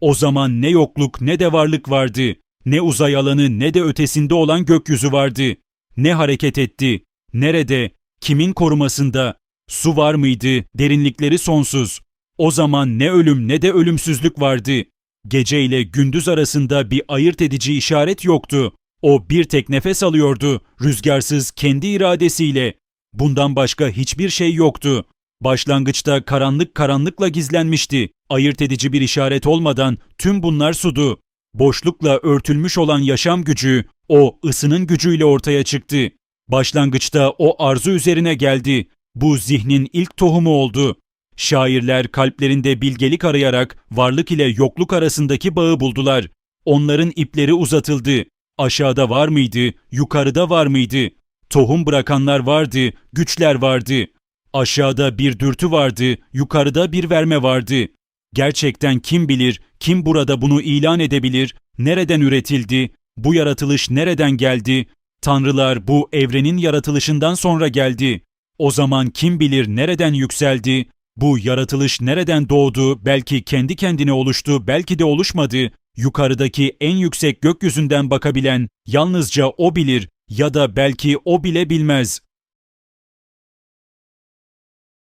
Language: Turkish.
O zaman ne yokluk ne de varlık vardı. Ne uzay alanı ne de ötesinde olan gökyüzü vardı. Ne hareket etti? Nerede? Kimin korumasında? Su var mıydı? Derinlikleri sonsuz. O zaman ne ölüm ne de ölümsüzlük vardı. Gece ile gündüz arasında bir ayırt edici işaret yoktu. O bir tek nefes alıyordu, rüzgarsız kendi iradesiyle. Bundan başka hiçbir şey yoktu. Başlangıçta karanlık karanlıkla gizlenmişti. Ayırt edici bir işaret olmadan tüm bunlar sudu. Boşlukla örtülmüş olan yaşam gücü, o ısının gücüyle ortaya çıktı. Başlangıçta o arzu üzerine geldi. Bu zihnin ilk tohumu oldu. Şairler kalplerinde bilgelik arayarak varlık ile yokluk arasındaki bağı buldular. Onların ipleri uzatıldı. Aşağıda var mıydı, yukarıda var mıydı? Tohum bırakanlar vardı, güçler vardı. Aşağıda bir dürtü vardı, yukarıda bir verme vardı. Gerçekten kim bilir, kim burada bunu ilan edebilir, nereden üretildi, bu yaratılış nereden geldi? Tanrılar bu evrenin yaratılışından sonra geldi. O zaman kim bilir nereden yükseldi? Bu yaratılış nereden doğdu? Belki kendi kendine oluştu, belki de oluşmadı. Yukarıdaki en yüksek gökyüzünden bakabilen yalnızca o bilir ya da belki o bile bilmez.